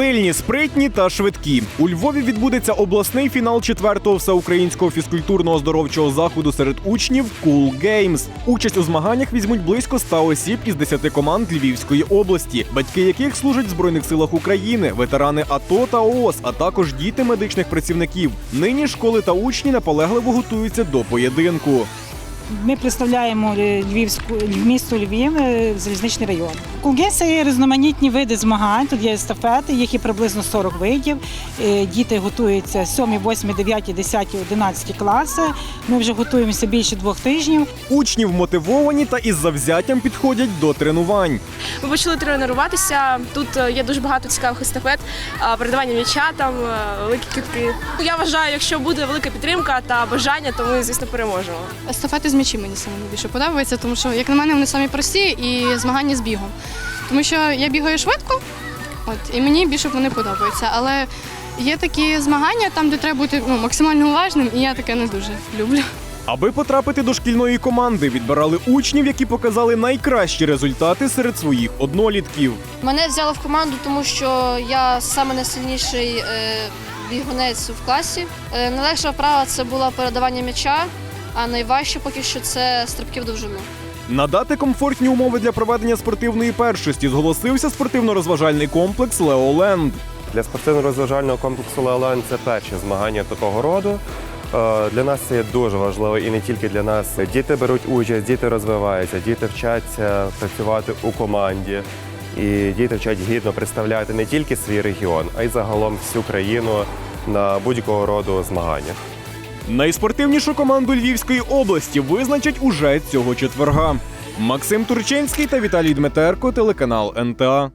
Сильні, спритні та швидкі. У Львові відбудеться обласний фінал четвертого всеукраїнського фізкультурно-оздоровчого заходу серед учнів Cool Games. Участь у змаганнях візьмуть близько 100 осіб із 10 команд Львівської області, батьки яких служать в збройних силах України, ветерани АТО та ООС, а також діти медичних працівників. Нині школи та учні наполегливо готуються до поєдинку. Ми представляємо Львівську місто Львів, е, залізничний район. Кулгейм – є різноманітні види змагань. Тут є естафети, їх є приблизно 40 видів. Е, Діти готуються 7, 8, 9, 10, 11 класи. Ми вже готуємося більше двох тижнів. Учні вмотивовані та із завзяттям підходять до тренувань. Ми почали тренуватися. Тут е, є дуже багато цікавих естафет, передавання м'яча, там великі китки. Я вважаю, якщо буде велика підтримка та бажання, то ми, звісно, переможемо. Естафети з м'ячі мені саме найбільше подобається, тому що, як на мене, вони самі прості і змагання з бігом. Тому що я бігаю швидко, от, і мені більше вони подобаються. Але є такі змагання, там, де треба бути ну, максимально уважним, і я таке не дуже люблю. Аби потрапити до шкільної команди, відбирали учнів, які показали найкращі результати серед своїх однолітків. Мене взяли в команду, тому що я саме найсильніший е, бігунець в класі. Е, найлегша вправа це було передавання м'яча, а найважче поки що це стрибки в довжину. Надати комфортні умови для проведення спортивної першості зголосився спортивно-розважальний комплекс Леоленд. Для спортивно-розважального комплексу Леолан це перші змагання такого роду. Е, Для нас це є дуже важливо і не тільки для нас. Діти беруть участь, діти розвиваються, діти вчаться працювати у команді. І діти вчать гідно представляти не тільки свій регіон, а й загалом всю країну на будь-якого роду змаганнях. Найспортивнішу команду Львівської області визначать уже цього четверга. Максим Турчинський та Віталій Дмитерко, телеканал НТА.